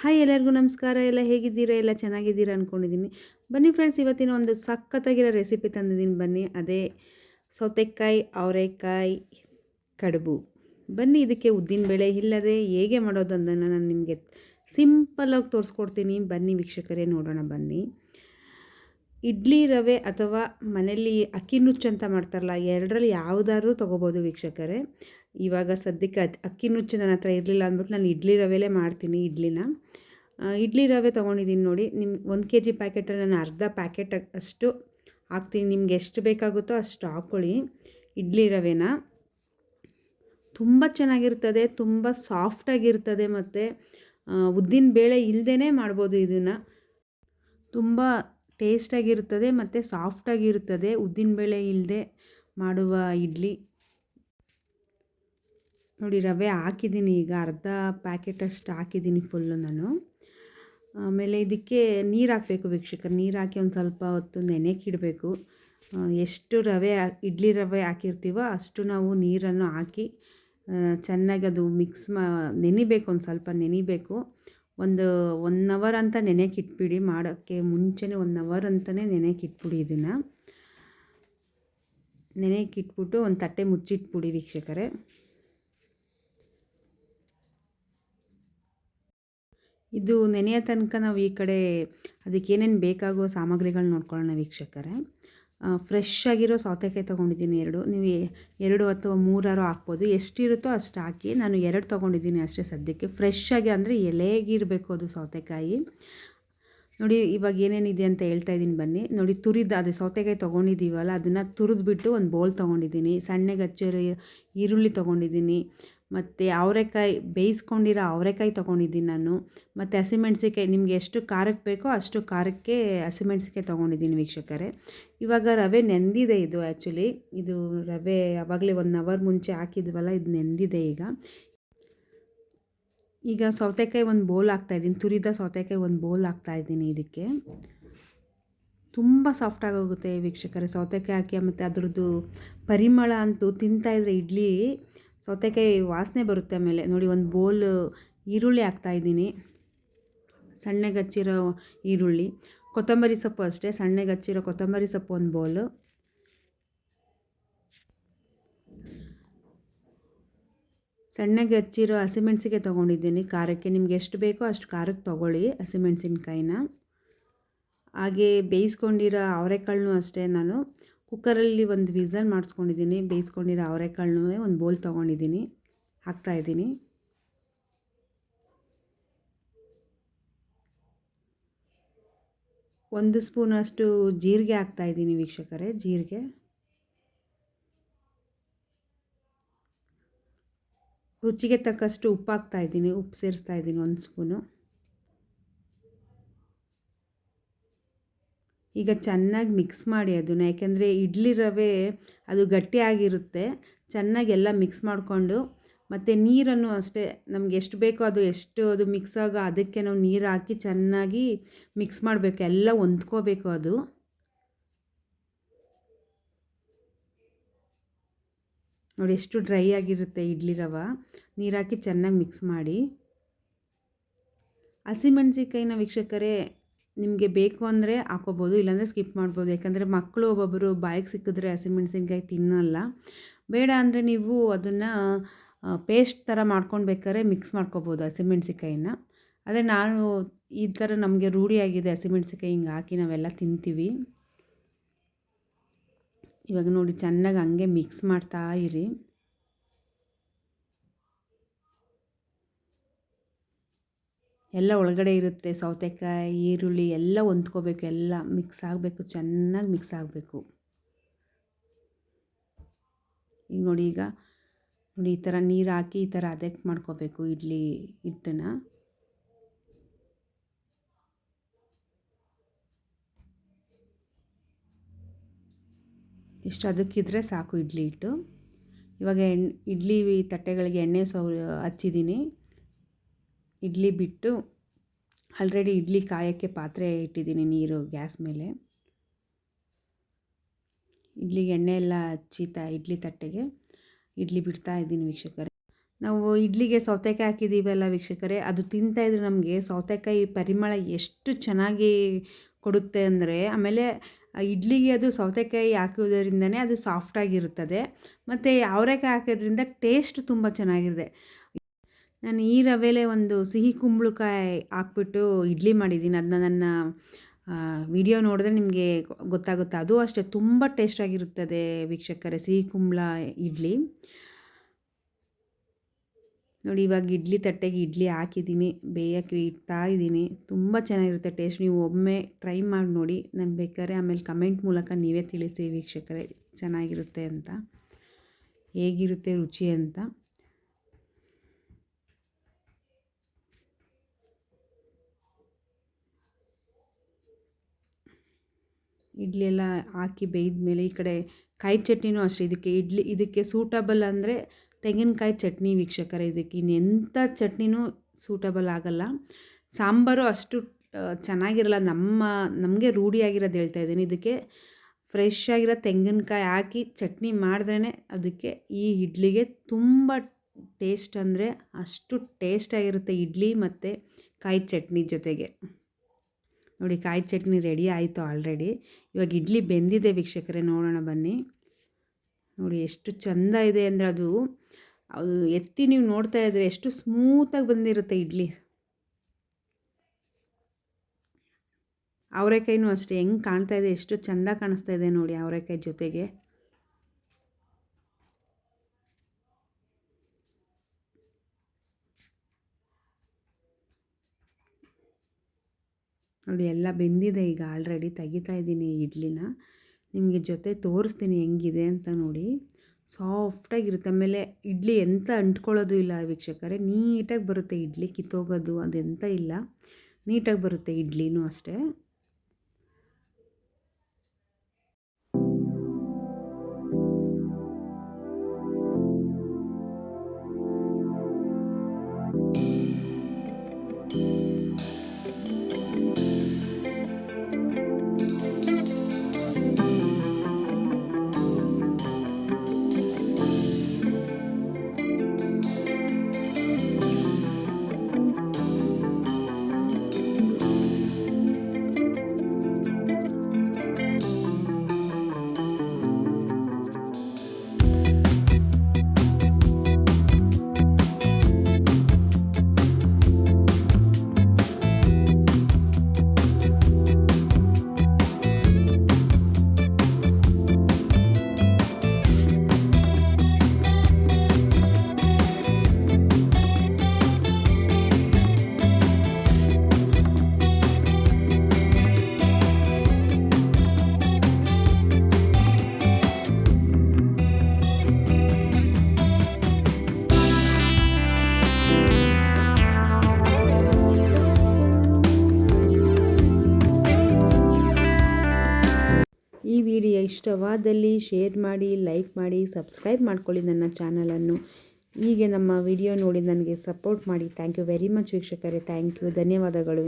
Hi ಎಲ್ಲರಿಗೂ ನಮಸ್ಕಾರ. ಎಲ್ಲ ಹೇಗಿದ್ದೀರಾ? ಎಲ್ಲ ಚೆನ್ನಾಗಿದ್ದೀರಾ ಅಂದ್ಕೊಂಡಿದ್ದೀನಿ ಬನ್ನಿ ಫ್ರೆಂಡ್ಸ್ ಇವತ್ತಿನ ಒಂದು ಸಖತ್ತಾಗಿರೋ ರೆಸಿಪಿ ತಂದಿದ್ದೀನಿ. ಬನ್ನಿ, ಅದೇ ಸೌತೆಕಾಯಿ, ಅವರೆಕಾಯಿ, ಕಡುಬು. ಬನ್ನಿ, ಇದಕ್ಕೆ ಉದ್ದಿನಬೇಳೆ ಇಲ್ಲದೆ ಹೇಗೆ ಮಾಡೋದು ಅದನ್ನು ನಾನು ನಿಮಗೆ ಸಿಂಪಲ್ಲಾಗಿ ತೋರಿಸ್ಕೊಡ್ತೀನಿ. ಬನ್ನಿ ವೀಕ್ಷಕರೇ, ನೋಡೋಣ ಬನ್ನಿ. ಇಡ್ಲಿ ರವೆ ಅಥವಾ ಮನೇಲಿ ಅಕ್ಕಿ ನುಚ್ಚು ಅಂತ ಮಾಡ್ತಾರಲ್ಲ, ಎರಡರಲ್ಲಿ ಯಾವುದಾದ್ರೂ ತೊಗೋಬೋದು ವೀಕ್ಷಕರೇ. ಇವಾಗ ಸದ್ಯಕ್ಕೆ ಅಕ್ಕಿ ನುಚ್ಚು ನನ್ನ ಹತ್ರ ಇರಲಿಲ್ಲ ಅಂದ್ಬಿಟ್ಟು ನಾನು ಇಡ್ಲಿ ರವೆಲೇ ಮಾಡ್ತೀನಿ ಇಡ್ಲಿನ. ಇಡ್ಲಿ ರವೆ ತೊಗೊಂಡಿದ್ದೀನಿ ನೋಡಿ ನಿಮ್ಮ ಒಂದು ಕೆ ಜಿ ಪ್ಯಾಕೆಟಲ್ಲಿ ನಾನು ಅರ್ಧ ಪ್ಯಾಕೆಟ್ ಅಷ್ಟು ಹಾಕ್ತೀನಿ. ನಿಮ್ಗೆ ಎಷ್ಟು ಬೇಕಾಗುತ್ತೋ ಅಷ್ಟು ಹಾಕ್ಕೊಳ್ಳಿ ಇಡ್ಲಿ ರವೆನ. ತುಂಬ ಚೆನ್ನಾಗಿರ್ತದೆ, ತುಂಬ ಸಾಫ್ಟಾಗಿರ್ತದೆ ಮತ್ತು ಉದ್ದಿನ ಬೇಳೆ ಇಲ್ಲದೇ ಮಾಡ್ಬೋದು ಇದನ್ನು. ತುಂಬ ಟೇಸ್ಟಾಗಿರ್ತದೆ ಮತ್ತು ಸಾಫ್ಟಾಗಿರ್ತದೆ ಉದ್ದಿನಬೇಳೆ ಇಲ್ಲದೆ ಮಾಡುವ ಇಡ್ಲಿ. ನೋಡಿ ರವೆ ಹಾಕಿದ್ದೀನಿ, ಈಗ ಅರ್ಧ ಪ್ಯಾಕೆಟಷ್ಟು ಹಾಕಿದ್ದೀನಿ ಫುಲ್ಲು ನಾನು. ಆಮೇಲೆ ಇದಕ್ಕೆ ನೀರು ಹಾಕಬೇಕು ವೀಕ್ಷಕರು, ನೀರು ಹಾಕಿ ಒಂದು ಸ್ವಲ್ಪ ಹೊತ್ತು ನೆನೆಕಿಡಬೇಕು ಎಷ್ಟು ರವೆ, ಇಡ್ಲಿ ರವೆ ಹಾಕಿರ್ತೀವೋ ಅಷ್ಟು ನಾವು ನೀರನ್ನು ಹಾಕಿ ಚೆನ್ನಾಗಿ ಅದು ಮಿಕ್ಸ್ ಮಾ, ನೆನಿಬೇಕು, ಒಂದು ಸ್ವಲ್ಪ ನೆನಿಬೇಕು. ಒಂದು ಒನ್ ಅವರ್ ಅಂತ ನೆನೆಯಕ್ಕೆ ಇಟ್ಬಿಡಿ, ಮಾಡೋಕ್ಕೆ ಮುಂಚೆನೇ ಒನ್ ಅವರ್ ಅಂತಲೇ ನೆನೆಯಕ್ಕೆ ಇಟ್ಬಿಡಿ ಇದನ್ನು. ಇಟ್ಬಿಟ್ಟು ಒಂದು ತಟ್ಟೆ ಮುಚ್ಚಿಟ್ಬಿಡಿ ವೀಕ್ಷಕರೇ. ಇದು ನೆನೆಯ ತನಕ ನಾವು ಈ ಕಡೆ ಅದಕ್ಕೆ ಏನೇನು ಬೇಕಾಗುವ ಸಾಮಗ್ರಿಗಳನ್ನ ನೋಡ್ಕೊಳ್ಳೋಣ ವೀಕ್ಷಕರೇ. ಫ್ರೆಶ್ ಆಗಿರೋ ಸೌತೆಕಾಯಿ ತೊಗೊಂಡಿದ್ದೀನಿ ಎರಡು. ನೀವು ಎರಡು ಅಥವಾ ಮೂರಾರು ಹಾಕ್ಬೋದು. ಎಷ್ಟಿರುತ್ತೋ ಅಷ್ಟು ಹಾಕಿ ನಾನು ಎರಡು ತೊಗೊಂಡಿದ್ದೀನಿ ಅಷ್ಟೇ ಸದ್ಯಕ್ಕೆ. ಫ್ರೆಶ್ ಆಗಿ ಅಂದರೆ ಎಲೆಗಿರಬೇಕು ಅದು ಸೌತೆಕಾಯಿ. ನೋಡಿ, ಇವಾಗ ಏನೇನಿದೆ ಅಂತ ಹೇಳ್ತಾ ಇದ್ದೀನಿ ಬನ್ನಿ. ನೋಡಿ, ತುರಿದ, ಅದೇ ಸೌತೆಕಾಯಿ ತೊಗೊಂಡಿದ್ದೀವಲ್ಲ, ಅದನ್ನು ತುರಿದ್ಬಿಟ್ಟು ಒಂದು ಬೌಲ್ ತೊಗೊಂಡಿದ್ದೀನಿ. ಸಣ್ಣಗೆ ಹಚ್ಚಿರೋ ಈರುಳ್ಳಿ ತೊಗೊಂಡಿದ್ದೀನಿ. ಮತ್ತು ಅವರೆಕಾಯಿ, ಬೇಯಿಸ್ಕೊಂಡಿರೋ ಅವರೆಕಾಯಿ ತೊಗೊಂಡಿದ್ದೀನಿ ನಾನು. ಮತ್ತು ಹಸಿಮೆಣ್ಸಿಕಾಯಿ ನಿಮಗೆ ಎಷ್ಟು ಖಾರಕ್ಕೆ ಬೇಕೋ ಅಷ್ಟು ಖಾರಕ್ಕೆ ಹಸಿಮೆಣ್ಸಿಕಾಯಿ ತೊಗೊಂಡಿದ್ದೀನಿ ವೀಕ್ಷಕರೇ. ಇವಾಗ ರವೆ ನೆಂದಿದೆ ಇದು ಆ್ಯಕ್ಚುಲಿ ಇದು ರವೆ ಯಾವಾಗಲೇ ಒನ್ ಅವರ್ ಮುಂಚೆ ಹಾಕಿದ್ವಲ್ಲ, ಇದು ನೆಂದಿದೆ ಈಗ. ಈಗ ಸೌತೆಕಾಯಿ ಒಂದು ಬೋಲ್ ಹಾಕ್ತಾಯಿದ್ದೀನಿ ತುರಿದ ಸೌತೆಕಾಯಿ ಒಂದು ಬೋಲ್ ಹಾಕ್ತಾಯಿದ್ದೀನಿ ಇದಕ್ಕೆ. ತುಂಬ ಸಾಫ್ಟಾಗಿ ಹೋಗುತ್ತೆ ವೀಕ್ಷಕರೇ ಸೌತೆಕಾಯಿ ಹಾಕಿ, ಮತ್ತು ಅದರದ್ದು ಪರಿಮಳ ಅಂತೂ ತಿಂತಾಯಿದ್ರೆ ಇಡ್ಲಿ ಸೌತೆಕಾಯಿ ವಾಸನೆ ಬರುತ್ತೆ ಆಮೇಲೆ. ನೋಡಿ, ಒಂದು ಬೋಲ್ ಈರುಳ್ಳಿ ಹಾಕ್ತಾಯಿದ್ದೀನಿ ಸಣ್ಣಗೆ ಹಚ್ಚಿರೋ ಈರುಳ್ಳಿ. ಕೊತ್ತಂಬರಿ ಸೊಪ್ಪು ಅಷ್ಟೇ ಸಣ್ಣಗೆ ಹಚ್ಚಿರೋ ಕೊತ್ತಂಬರಿ ಸೊಪ್ಪು ಒಂದು ಬೌಲು. ಸಣ್ಣಗೆ ಹಚ್ಚಿರೋ ಹಸಿಮೆಣ್ಸಿಗೆ ತೊಗೊಂಡಿದ್ದೀನಿ. ಖಾರಕ್ಕೆ ನಿಮ್ಗೆ ಎಷ್ಟು ಬೇಕೋ ಅಷ್ಟು ಖಾರಕ್ಕೆ ತೊಗೊಳ್ಳಿ ಹಸಿಮೆಣ್ಸಿನ್ಕಾಯಿನ. ಹಾಗೆ ಬೇಯಿಸ್ಕೊಂಡಿರೋ ಅವರೆಕಾಳನ್ನೂ ಅಷ್ಟೇ ನಾನು. ಕುಕ್ಕರಲ್ಲಿ ಒಂದು ವಿಸಲ್ ಮಾಡಿಸ್ಕೊಂಡಿದ್ದೀನಿ, ಬೇಯಿಸ್ಕೊಂಡಿರೋ ಅವರೆಕಾಳನ್ನೂ ಒಂದು ಬೋಲ್ ತೊಗೊಂಡಿದ್ದೀನಿ ಹಾಕ್ತಾಯಿದ್ದೀನಿ ಒಂದು ಸ್ಪೂನಷ್ಟು ಜೀರಿಗೆ ಹಾಕ್ತಾಯಿದ್ದೀನಿ ವೀಕ್ಷಕರೇ, ಜೀರಿಗೆ. ರುಚಿಗೆ ತಕ್ಕಷ್ಟು ಉಪ್ಪು ಹಾಕ್ತಾಯಿದ್ದೀನಿ ಉಪ್ಪು ಸೇರಿಸ್ತಾ ಇದ್ದೀನಿ ಒಂದು ಸ್ಪೂನು. ಈಗ ಚೆನ್ನಾಗಿ ಮಿಕ್ಸ್ ಮಾಡಿ ಅದನ್ನು. ಯಾಕೆಂದರೆ ಇಡ್ಲಿ ರವೆ ಅದು ಗಟ್ಟಿಯಾಗಿರುತ್ತೆ ಚೆನ್ನಾಗಿ ಎಲ್ಲ ಮಿಕ್ಸ್ ಮಾಡಿಕೊಂಡು ಮತ್ತು ನೀರನ್ನು ಅಷ್ಟೇ ನಮ್ಗೆ ಎಷ್ಟು ಬೇಕೋ ಅದು ಎಷ್ಟು ಅದು ಮಿಕ್ಸ್ ಆಗ ಅದಕ್ಕೆ ನಾವು ನೀರು ಹಾಕಿ ಚೆನ್ನಾಗಿ ಮಿಕ್ಸ್ ಮಾಡಬೇಕು. ಎಲ್ಲ ಹೊಂದ್ಕೋಬೇಕು ಅದು. ನೋಡಿ ಎಷ್ಟು ಡ್ರೈ ಆಗಿರುತ್ತೆ ಇಡ್ಲಿ ರವೆ. ನೀರು ಹಾಕಿ ಚೆನ್ನಾಗಿ ಮಿಕ್ಸ್ ಮಾಡಿ. ಹಸಿಮೆಣ್ಸಿಕಾಯಿನ ವೀಕ್ಷಕರೇ ನಿಮಗೆ ಬೇಕು ಅಂದರೆ ಹಾಕೋಬೋದು, ಇಲ್ಲಾಂದರೆ ಸ್ಕಿಪ್ ಮಾಡ್ಬೋದು. ಯಾಕಂದರೆ ಮಕ್ಕಳು ಒಬ್ಬೊಬ್ಬರು ಬಾಯಿಗೆ ಸಿಕ್ಕಿದ್ರೆ ಹಸಿಮೆಣ್ಸಿನ್ಕಾಯಿ ತಿನ್ನಲ್ಲ. ಬೇಡ ಅಂದರೆ ನೀವು ಅದನ್ನು ಪೇಸ್ಟ್ ಥರ ಮಾಡ್ಕೊಳ್ಬೇಕಾದ್ರೆ ಮಿಕ್ಸ್ ಮಾಡ್ಕೋಬೋದು ಹಸಿಮೆಣ್ಸಿಕಾಯಿನ ಆದರೆ ನಾನು ಈ ಥರ ನಮಗೆ ರೂಢಿಯಾಗಿದೆ ಹಸಿಮೆಣ್ಸಿಕಾಯಿ ಹಿಂಗೆ ಹಾಕಿ ನಾವೆಲ್ಲ ತಿಂತೀವಿ. ಇವಾಗ ನೋಡಿ, ಚೆನ್ನಾಗಿ ಹಂಗೆ ಮಿಕ್ಸ್ ಮಾಡ್ತಾ ಇರಿ. ಎಲ್ಲ ಒಳಗಡೆ ಇರುತ್ತೆ, ಸೌತೆಕಾಯಿ, ಈರುಳ್ಳಿ ಎಲ್ಲ ಹೊಂದ್ಕೋಬೇಕು, ಎಲ್ಲ ಮಿಕ್ಸ್ ಆಗಬೇಕು, ಚೆನ್ನಾಗಿ ಮಿಕ್ಸ್ ಆಗಬೇಕು. ಈಗ ನೋಡಿ ಈಗ ನೋಡಿ, ಈ ಥರ ನೀರು ಹಾಕಿ ಈ ಥರ ಅದಕ್ಕೆ ಮಾಡ್ಕೋಬೇಕು ಇಡ್ಲಿ ಹಿಟ್ಟನ್ನು. ಇಷ್ಟು ಅದಕ್ಕಿದ್ರೆ ಸಾಕು ಇಡ್ಲಿ ಹಿಟ್ಟು. ಇವಾಗ ಎಣ್, ಇಡ್ಲಿ ತಟ್ಟೆಗಳಿಗೆ ಎಣ್ಣೆ ಸೌ ಹಚ್ಚಿದ್ದೀನಿ ಇಡ್ಲಿ ಬಿಟ್ಟು ಆಲ್ರೆಡಿ ಇಡ್ಲಿ ಕಾಯೋಕ್ಕೆ ಪಾತ್ರೆ ಇಟ್ಟಿದ್ದೀನಿ ನೀರು ಗ್ಯಾಸ್ ಮೇಲೆ. ಇಡ್ಲಿಗೆ ಎಣ್ಣೆ ಎಲ್ಲ ಹಚ್ಚಿ ತ, ಇಡ್ಲಿ ತಟ್ಟೆಗೆ ಇಡ್ಲಿ ಬಿಡ್ತಾ ಇದ್ದೀನಿ ವೀಕ್ಷಕರೇ. ನಾವು ಇಡ್ಲಿಗೆ ಸೌತೆಕಾಯಿ ಹಾಕಿದ್ದೀವಲ್ಲ ವೀಕ್ಷಕರೇ, ಅದು ತಿಂತಾಯಿದ್ರೆ ನಮಗೆ ಸೌತೆಕಾಯಿ ಪರಿಮಳ ಎಷ್ಟು ಚೆನ್ನಾಗಿ ಕೊಡುತ್ತೆ ಅಂದರೆ, ಆಮೇಲೆ ಇಡ್ಲಿಗೆ ಅದು ಸೌತೆಕಾಯಿ ಹಾಕೋದರಿಂದನೇ ಅದು ಸಾಫ್ಟಾಗಿರುತ್ತದೆ ಮತ್ತು ಅವರೆಕಾಯಿ ಹಾಕೋದ್ರಿಂದ ಟೇಸ್ಟ್ ತುಂಬ ಚೆನ್ನಾಗಿದೆ ನಾನು ಈ ರವೆಲೆ ಒಂದು ಸಿಹಿ ಕುಂಬಳಕಾಯಿ ಹಾಕ್ಬಿಟ್ಟು ಇಡ್ಲಿ ಮಾಡಿದ್ದೀನಿ. ಅದನ್ನ ನನ್ನ ವಿಡಿಯೋ ನೋಡಿದ್ರೆ ನಿಮಗೆ ಗೊತ್ತಾಗುತ್ತೆ. ಅದು ಅಷ್ಟೇ, ತುಂಬ ಟೇಸ್ಟಾಗಿರುತ್ತದೆ ವೀಕ್ಷಕರೇ, ಸಿಹಿ ಕುಂಬಳ ಇಡ್ಲಿ. ನೋಡಿ, ಇವಾಗ ಇಡ್ಲಿ ತಟ್ಟೆಗೆ ಇಡ್ಲಿ ಹಾಕಿದ್ದೀನಿ, ಬೇಯಕ್ಕೆ ಇಡ್ತಾ ಇದ್ದೀನಿ. ತುಂಬ ಚೆನ್ನಾಗಿರುತ್ತೆ ಟೇಸ್ಟ್. ನೀವು ಒಮ್ಮೆ ಟ್ರೈ ಮಾಡಿ ನೋಡಿ ನಾನು ಬೇಕಾದ್ರೆ ಆಮೇಲೆ ಕಮೆಂಟ್ ಮೂಲಕ ನೀವೇ ತಿಳಿಸಿ ವೀಕ್ಷಕರೇ, ಚೆನ್ನಾಗಿರುತ್ತೆ ಅಂತ, ಹೇಗಿರುತ್ತೆ ರುಚಿ ಅಂತ. ಇಡ್ಲಿ ಎಲ್ಲ ಹಾಕಿ ಬೇಯ್ದ ಮೇಲೆ ಈ ಕಡೆ ಕಾಯಿ ಚಟ್ನಿನೂ ಅಷ್ಟೇ. ಇದಕ್ಕೆ ಇಡ್ಲಿ, ಇದಕ್ಕೆ ಸೂಟಬಲ್ ಅಂದರೆ ತೆಂಗಿನಕಾಯಿ ಚಟ್ನಿ ವೀಕ್ಷಕರ. ಇದಕ್ಕೆ ಇನ್ನೆಂಥ ಚಟ್ನಿನೂ ಸೂಟಬಲ್ ಆಗಲ್ಲ. ಸಾಂಬಾರು ಅಷ್ಟು ಚೆನ್ನಾಗಿರಲ್ಲ. ನಮ್ಮ, ನಮಗೆ ರೂಢಿಯಾಗಿರೋದು ಹೇಳ್ತಾ ಇದ್ದೀನಿ. ಇದಕ್ಕೆ ಫ್ರೆಶ್ ಆಗಿರೋ ತೆಂಗಿನಕಾಯಿ ಹಾಕಿ ಚಟ್ನಿ ಮಾಡಿದ್ರೇ ಅದಕ್ಕೆ ಈ ಇಡ್ಲಿಗೆ ತುಂಬ ಟೇಸ್ಟ್ ಅಂದರೆ ಅಷ್ಟು ಟೇಸ್ಟಾಗಿರುತ್ತೆ ಇಡ್ಲಿ ಮತ್ತು ಕಾಯಿ ಚಟ್ನಿ ಜೊತೆಗೆ. ನೋಡಿ ಕಾಯಿ ಚಟ್ನಿ ರೆಡಿ ಆಯಿತು ಆಲ್ರೆಡಿ ಇವಾಗ ಇಡ್ಲಿ ಬೆಂದಿದೆ ವೀಕ್ಷಕರೇ, ನೋಡೋಣ ಬನ್ನಿ. ನೋಡಿ ಎಷ್ಟು ಚೆಂದ ಇದೆ ಅಂದರೆ ಅದು ಅದು ಎತ್ತಿ ನೀವು ನೋಡ್ತಾ ಇದ್ರೆ ಎಷ್ಟು ಸ್ಮೂತಾಗಿ ಬಂದಿರುತ್ತೆ ಇಡ್ಲಿ. ಅವರೆಕಾಯಿನೂ ಅಷ್ಟೇ, ಹೆಂಗೆ ಕಾಣ್ತಾ ಇದೆ, ಎಷ್ಟು ಚೆಂದ ಕಾಣಿಸ್ತಾ ಇದೆ ನೋಡಿ ಅವರೆಕಾಯಿ ಜೊತೆಗೆ. ನೋಡಿ ಎಲ್ಲ ಬೆಂದಿದೆ ಈಗ ಆಲ್ರೆಡಿ ತೆಗಿತಾ ಇದ್ದೀನಿ ಇಡ್ಲಿನ. ನಿಮಗೆ ಜೊತೆ ತೋರಿಸ್ತೀನಿ ಹೆಂಗಿದೆ ಅಂತ ನೋಡಿ. ಸಾಫ್ಟಾಗಿರುತ್ತೆ ಆಮೇಲೆ ಇಡ್ಲಿ ಎಂತ ಅಂಟ್ಕೊಳ್ಳೋದು ಇಲ್ಲ ವೀಕ್ಷಕರೇ. ನೀಟಾಗಿ ಬರುತ್ತೆ ಇಡ್ಲಿ ಕಿತ್ತೋಗೋದು ಅದೆಂತ ಇಲ್ಲ. ನೀಟಾಗಿ ಬರುತ್ತೆ ಇಡ್ಲಿನೂ ಅಷ್ಟೇ. ಈ ವಿಡಿಯೋ ಇಷ್ಟವಾದಲ್ಲಿ ಶೇರ್ ಮಾಡಿ, ಲೈಕ್ ಮಾಡಿ, ಸಬ್ಸ್ಕ್ರೈಬ್ ಮಾಡ್ಕೊಳ್ಳಿ ನನ್ನ ಚಾನಲನ್ನು. ಹೀಗೆ ನಮ್ಮ ವಿಡಿಯೋ ನೋಡಿ ನನಗೆ ಸಪೋರ್ಟ್ ಮಾಡಿ. ಥ್ಯಾಂಕ್ ಯು ವೆರಿ ಮಚ್ ವೀಕ್ಷಕರೇ. Thank you. ಧನ್ಯವಾದಗಳು.